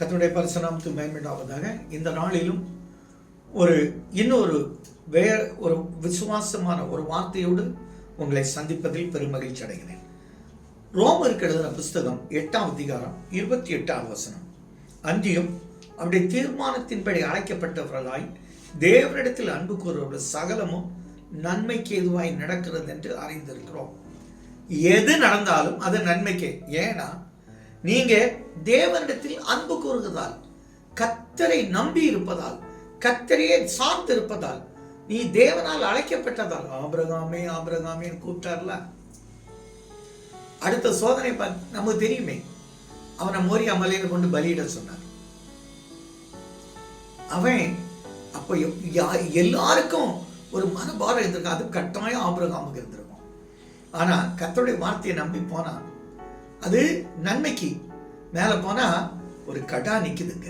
கத்தனுடைய பரிசுநாமத்து மேம்படாவதாக இந்த நாளிலும் ஒரு இன்னொரு வேற ஒரு விசுவாசமான ஒரு வார்த்தையோடு உங்களை சந்திப்பதில் பெருமகிழ்ச்சி அடைகிறேன். ரோமருக்கு எழுதின புஸ்தகம் எட்டாம் அதிகாரம் இருபத்தி எட்டாம் வசனம். அன்றியும் அவருடைய தீர்மானத்தின்படி அழைக்கப்பட்டவர்களாய் தேவனிடத்தில் அன்பு கூறுவர்கள் சகலமும் நன்மைக்கு எதுவாய் நடக்கிறது என்று அறிந்திருக்கிறோம். எது நடந்தாலும் அது நன்மைக்கே. ஏன்னா நீங்க தேவனிடத்தில் அன்பு கூறுகிறதால் கத்தரை நம்பி இருப்பதால் கத்தரையே சார்ந்து இருப்பதால் நீ தேவனால் அழைக்கப்பட்டதால் ஆபிரகாமே ஆபிரகாமேன்னு கூப்பிட்டார்ல. அடுத்த சோதனை பார்த்து நமக்கு தெரியுமே. அவனை மோரியா மலையில கொண்டு பலியிட சொன்னார். அவன் அப்ப யா- எல்லாருக்கும் ஒரு மனபாரம் இருந்திருக்கும். அது கட்டாயம் ஆபிரகாமுக்கு இருந்திருக்கும். ஆனா கர்த்தருடைய வார்த்தையை நம்பி போனான். அது நன்மைக்கு. மேலே போனால் ஒரு கடா நிற்குதுங்க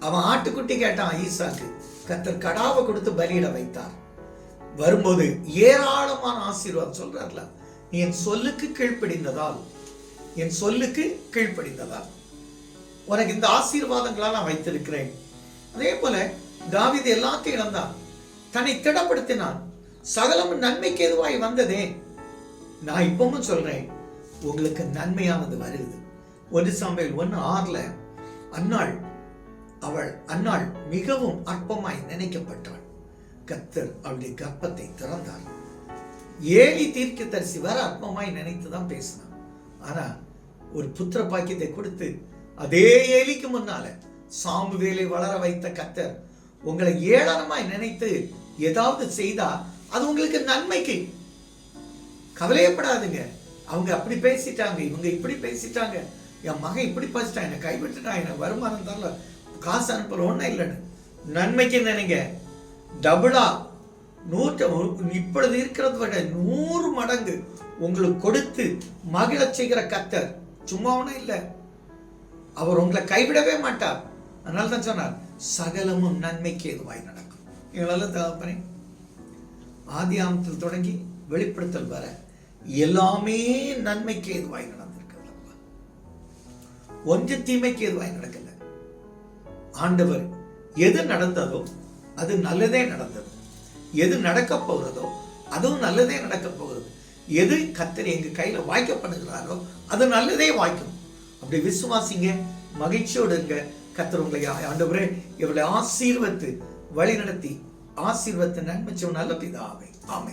அவன் ஆட்டுக்குட்டி கேட்டான் ஈசாக்கு கத்தர் கடாவை கொடுத்து பலியிட வைத்தார். வரும்போது ஏராளமான ஆசீர்வாதம் சொல்றார்ல என் சொல்லுக்கு கீழ்ப்படிந்ததால் என் சொல்லுக்கு கீழ்ப்படிந்ததால். உனக்கு இந்த ஆசீர்வாதங்களா நான் வைத்திருக்கிறேன். அதே போல தாவீது எல்லாத்தையும் இழந்தான். தன்னை திடப்படுத்தினான். சகலமும் நன்மைக்கு எதுவாய் வந்ததே. நான் இப்பவும் சொல்றேன் உங்களுக்கு நன்மையானது வருது. ஒரு சமையல் ஒன்று ஆறுல அன்னாள் அவள் அன்னாள் மிகவும் அற்பமாய் நினைக்கப்பட்டாள். கத்தர் அவளுடைய கர்ப்பத்தை திறந்தார். ஏழி தீர்க்க தரிசி வர அற்பமாய் நினைத்து தான் பேசினான் ஆனா ஒரு புத்திர பாக்கியத்தை கொடுத்து அதே ஏலிக்கு முன்னால சாமுவேலை வளர வைத்த கத்தர் உங்களை ஏளனமாய் நினைத்து ஏதாவது செய்தா அது உங்களுக்கு நன்மைக்கு கவலையப்படாதுங்க. அவங்க அப்படி பேசிட்டாங்க இவங்க இப்படி பேசிட்டாங்க என் மகன் இப்படி பேசிட்டான் என்னை கைவிட்டுட்டான் எனக்கு வருமானம் தரல காசு அனுப்புற ஒன்றும் இல்லைன்னு. நன்மைக்கு நினைங்க டபுளா நூற்று இப்பொழுது இருக்கிறத விட நூறு மடங்கு உங்களுக்கு கொடுத்து மகிழச் செய்கிற கத்தர் சும்மா ஒன்றும் இல்லை. அவர் உங்களை கைவிடவே மாட்டார். அதனால தான் சொன்னார் சகலமும் நன்மைக்கு எதுவாய் நடக்கும். எங்களால் தகப்பனே ஆதி ஆமத்தில் தொடங்கி வெளிப்படுத்தல் வர எல்லாமே நன்மைக்கு எதுவாய் நடந்திருக்கிறது ஒன்று தீமைக்கு எதுவாய் நடக்கல. ஆண்டவர் எது நடந்ததோ அது நல்லதே நடந்தது. எது நடக்க போகிறதோ அதுவும் நல்லதே நடக்க போகிறது. எது கத்தர் எங்க கையில வாய்க்கப்படுகிறாரோ அது நல்லதே வாய்க்கும். அப்படி விசுவாசிங்க மகிழ்ச்சியோடு இருங்க. கத்தர் உங்களை ஆண்டவரே இவளை ஆசீர்வத்து வழி நடத்தி ஆசீர்வத்து நன்மை நல்ல பிதாவை. ஆமை